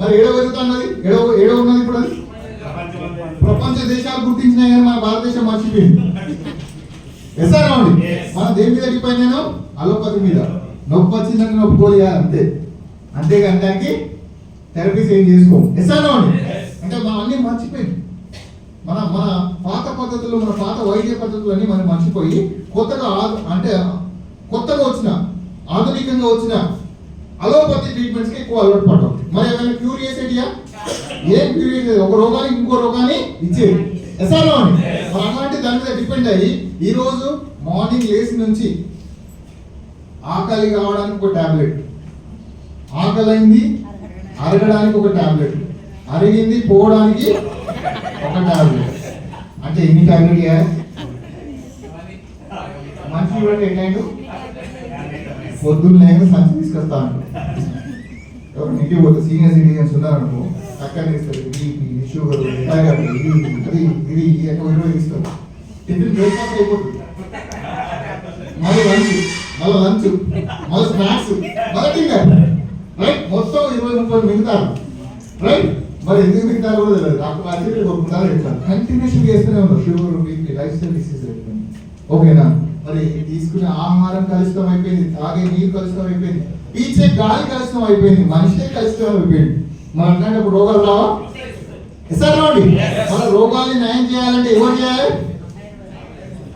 మరి ఏడో పెరుగుతున్నది ఏడో ఏడో ఉన్నది ఇప్పుడు అది? ప్రపంచ దేశాలు గుర్తించినాయి కానీ మన భారతదేశం మర్చిపోయింది. ఎస్ఆర్ అండి. మన దేని మీద డిపెండ్ నేను అలోపతి మీద. నొప్పి వచ్చిందని నొప్పుకోలే అంతే. అంతేగాని దానికి థెరపీస్ ఏం చేసుకోం ఎస్ఆర్ అండి. అంటే మనం అన్ని మర్చిపోయింది. మన మన పాత పద్ధతులు మన పాత వైద్య పద్ధతులు అన్ని మనం మర్చిపోయి కొత్తగా అంటే కొత్తగా వచ్చిన ఆధునికంగా వచ్చిన అలోపతి ట్రీట్మెంట్స్కి ఎక్కువ అలవాటు పడ్డాం. మరి ఏమైనా క్యూర్ చేసేటియా? ఏం క్యూర్ చేసేది ఒక రోగానికి ఇంకో రోగాన్ని ఇచ్చేది ఎస్ఆర్ఓ అండి. మరి అలాంటి దాని మీద డిపెండ్ అయ్యి ఈ రోజు మార్నింగ్ లేచి నుంచి ఆకలి కావడానికి ఒక టాబ్లెట్. ఆకలైంది అరగడానికి ఒక టాబ్లెట్. అరిగింది పోవడానికి ఒక టాబ్లెట్. అంటే ఎన్ని ఇవ్వాలి మనిషి చూడండి ఎట్లయిండు పొద్దున్నే సంచి తీసుకొస్తాను. ఎవరు ఇంటికి పోతే సీనియర్ సిటిజన్స్ ఉన్నారనుకో అక్కడ ఇస్తారు బీపీ షుగర్ థైరాయిడ్ ఇది ఇది ఇది ఎక్కువ ఇరవై ఇస్తారు. టిఫిన్ బ్రేక్ఫాస్ట్ అయిపోతుంది. మళ్ళీ లంచ్ మళ్ళీ లంచ్ మళ్ళీ స్నాక్స్ మళ్ళీ డిన్నర్ రైట్ మొత్తం ఇరవై ముప్పై మిగతారు రైట్ మరి ఎందుకు మిగతారు కూడా తెలియదు. డాక్టర్ ఆశ్చర్య కొట్టుకుంటారు చెప్తారు. కంటిన్యూషన్ చేస్తూనే ఉన్నారు. Sugar BP life style disease ఓకేనా మరి తీసుకునే ఆహారం కలుషితం అయిపోయింది తాగే నీరు కలుషితం అయిపోయింది పీచే గాలి కలుషితం అయిపోయింది మనిషే కలుషితం అయిపోయింది. మన అట్లాంటప్పుడు రోగాలు రావా? సార్ రావండి? మన రోగాల్ని నయం చేయాలంటే ఎవరు చేయాలి?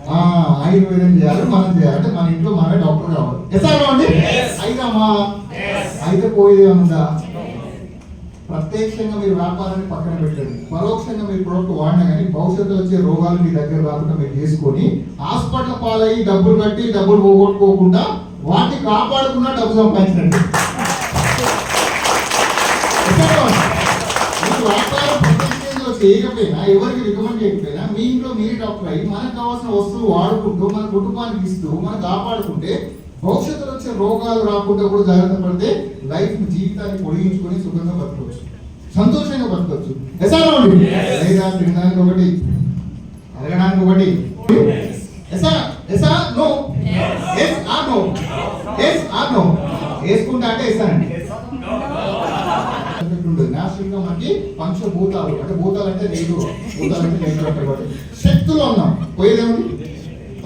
ఆ, ఆయుర్వేదం చేయాలి మనం చేయాలి. అంటే మన ఇంట్లో మనమే డాక్టర్ కావాలి. ఎస్ఆర్ రావండి? అయితే అమ్మా అయితే పోయేది ఏమన్నా ప్రత్యక్షంగా మీరు వ్యాపారాన్ని పక్కన పెట్టండి. పరోక్షంగా మీరు ప్రోడక్ట్ వాడినా కానీ భవిష్యత్తులో వచ్చే రోగాలు మీ దగ్గర రాకుండా మీరు చేసుకొని హాస్పిటల్ పాలయ్యి డబ్బులు కట్టి డబ్బులు పోగొట్టుకోకుండా వాటిని కాపాడుకున్నా డబ్బు సంపాదించండి. వ్యాపారం ప్రత్యక్షంగా చేయకపోయినా ఎవరికి రికమెండ్ చేయకపోయినా మీ ఇంట్లో మీరే డాక్టర్ అయ్యి మనకు కావాల్సిన వస్తువులు వాడుకుంటూ మన కుటుంబానికి ఇస్తూ మనం కాపాడుకుంటే భవిష్యత్తులో వచ్చే రోగాలు రాకుండా కూడా జాగ్రత్త పడితే లైఫ్ జీవితాన్ని పొడిగించుకొని సుఖంగా బతకవచ్చు. సంతోషంగా బతకవచ్చు. ఎసారా అండి లేదా తినడానికి ఒకటి. అడగడానికి ఒకటి. ఎసా ఎసా no yes or no yes or no వేసుకుంటా అంటే నేచురల్గా మనకి పంచభూతాలు అంటే భూతాలు అంటే నీరు భూతాలు అంటే కాబట్టి శక్తులు ఉన్నాం. పోయేదేమిటి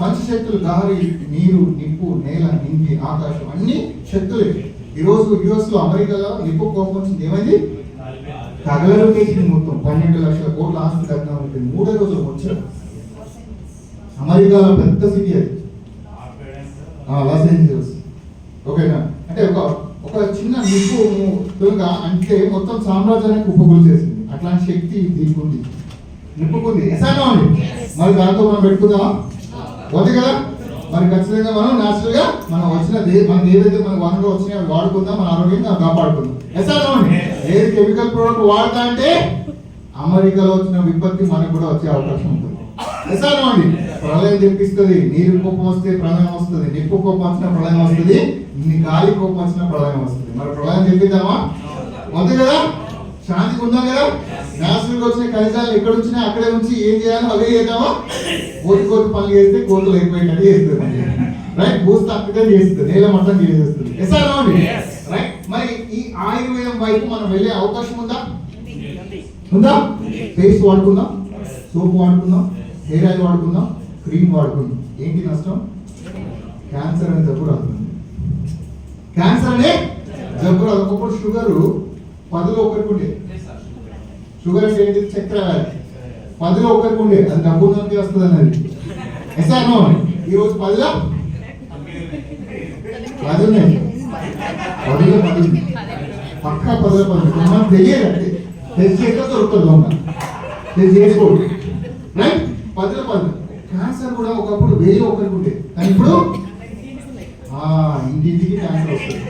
పంచశక్తులు గాలి నీరు నిప్పు నేల నింగి ఆకాశం అన్ని శక్తులే. ఈ రోజు యుఎస్లో అమెరికాలో నిప్పు కోపం వచ్చింది. ఏమైంది? తగలకేసింది మొత్తం. పన్నెండు లక్షల కోట్ల ఆస్తి తగ్గడం అయిపోయింది మూడే రోజులు వచ్చారు అమెరికాలో పెద్ద సిటీ అది. Los Angeles. ఓకేనా? అంటే ఒక ఒక చిన్న నిప్పు అంటే మొత్తం సామ్రాజ్యానికి ఉపగులు చేసింది. అట్లాంటి శక్తి దీనికి ఉంది. నిప్పుకుంది. మరి దాంతో మనం పెట్టుకుందామా? వద్దు కదా? మరి ఖచ్చితంగా మనం న్యాచురల్గా మనం వచ్చిన దే- మనకి ఏదైతే మన వనరులు వచ్చినాయో వాడుకుందాం మన ఆరోగ్యంగా కాపాడుకుందాం. ఎసాగా ఏది కెమికల్ ప్రోడక్ట్ వాడతా అంటే అమెరికాలో వచ్చిన విపత్తి మనకు కూడా వచ్చే అవకాశం ఉంటుంది. ఎసాగా ప్రళయం తెప్పిస్తుంది నీరు కోపం వస్తే ప్రళయం వస్తుంది నిప్పు కోపం వచ్చిన ప్రళయం వస్తుంది గాలి కోపం వచ్చిన ప్రళయం వస్తుంది. మరి ప్రళయం తెప్పిద్దామా? వద్దు కదా? శాంతికి ఉందా కదా? నేచురల్ వచ్చిన ఖనిజాలు ఎక్కడ వచ్చినా అక్కడే ఉంచి ఏం చేయాలో అవే చేద్దామా? కోతి కోతి పనులు చేస్తే కోతులు అయిపోయినట్టు చేస్తుంది రైట్ భూస్థ అక్కడే చేస్తుంది. నేల చేసేస్తుంది ఎసార్ అండి రైట్ మరి ఈ ఆయుర్వేదం వైపు మనం వెళ్ళే అవకాశం ఉందా? ఉందా పేస్ట్ వాడుకుందాం. సోప్ వాడుకుందాం. హెయిర్ ఆయిల్ వాడుకుందాం. క్రీమ్ వాడుకుందాం. ఏంటి నష్టం? క్యాన్సర్ అనే జబ్బు రాదు. క్యాన్సర్ అనే జబ్బు రాదు. ఒకప్పుడు షుగర్ పదిలో ఒకరికి ఉండే. షుగర్ అంటే ఏంటి చక్కెర వ్యాధి పదిలో ఒకరికి ఉండే అది డబ్బు నుంచి వస్తుంది అన్నది. ఎస్ఆర్ నో ఈ పదిలో? పది ఉన్నాయి. పదిలో పది. ఉన్నాయి. పక్కా పదిలో పది. మనం తెలియదు అంటే తెలిసి చేస్తే దొరుకుతుంది దొంగ తెలిసి చేసుకోండి రైట్ పదిలో పది. క్యాన్సర్ కూడా ఒకప్పుడు వెయ్యి ఒకరికి ఉండే. కానీ ఇప్పుడు? ఇంటింటికి క్యాన్సర్ వస్తుంది.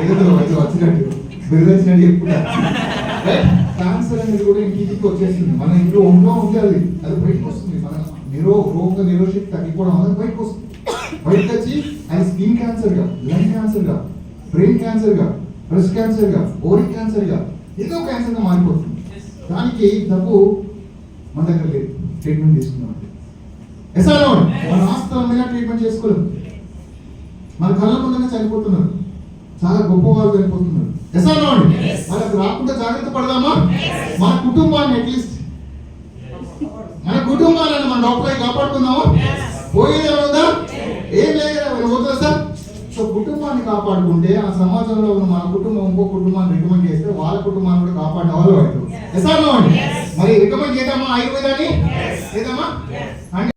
ఏదో వచ్చి వచ్చినట్టు. బెదిరించినట్టు చెప్పుకుంటారు రైట్ అనేది కూడా ఇంటికి వచ్చేస్తుంది మన ఇంట్లో ఒంట్లో ఉంది అది అది బయటకు వస్తుంది. మన నిరో రోగ నిరోధశక్తి తగ్గిపోవడం వల్ల బయటకు వస్తుంది. బయటకు వచ్చి అది స్కిన్ క్యాన్సర్గా లంగ్ క్యాన్సర్గా బ్రెయిన్ క్యాన్సర్గా బ్రెస్ట్ క్యాన్సర్ ఓరి క్యాన్సర్గా క్యాన్సర్ ఏదో క్యాన్సర్గా మారిపోతుంది. దానికి డబ్బు మన దగ్గర లేదు. ట్రీట్మెంట్ తీసుకున్నాం ఎస్ఆర్ మన ఆస్తుల మీద ట్రీట్మెంట్ చేసుకోలేదు మన కళ్ళ ముందునే చనిపోతున్నారు. చాలా గొప్ప వాళ్ళు చనిపోతున్నారు. వాళ్ళకి రాకుండా జాగ్రత్త పడదామా? మన కుటుంబాన్ని అట్లీస్ట్ మన కుటుంబాలను మన డాక్టర్ కాపాడుకుందామా? పోయేది ఉందా ఏం లేదు. పోతుందా సార్? సో కుటుంబాన్ని కాపాడుకుంటే ఆ సమాజంలో ఉన్న మన కుటుంబం ఇంకో కుటుంబాన్ని రికమెండ్ చేస్తే వాళ్ళ కుటుంబాన్ని కూడా కాపాడే వాళ్ళు అవుతారు. ఎస్ ఆర్ నో అండి మరి రికమెండ్ చేద్దామా? ఆయుర్వేదాన్ని చేద్దామా?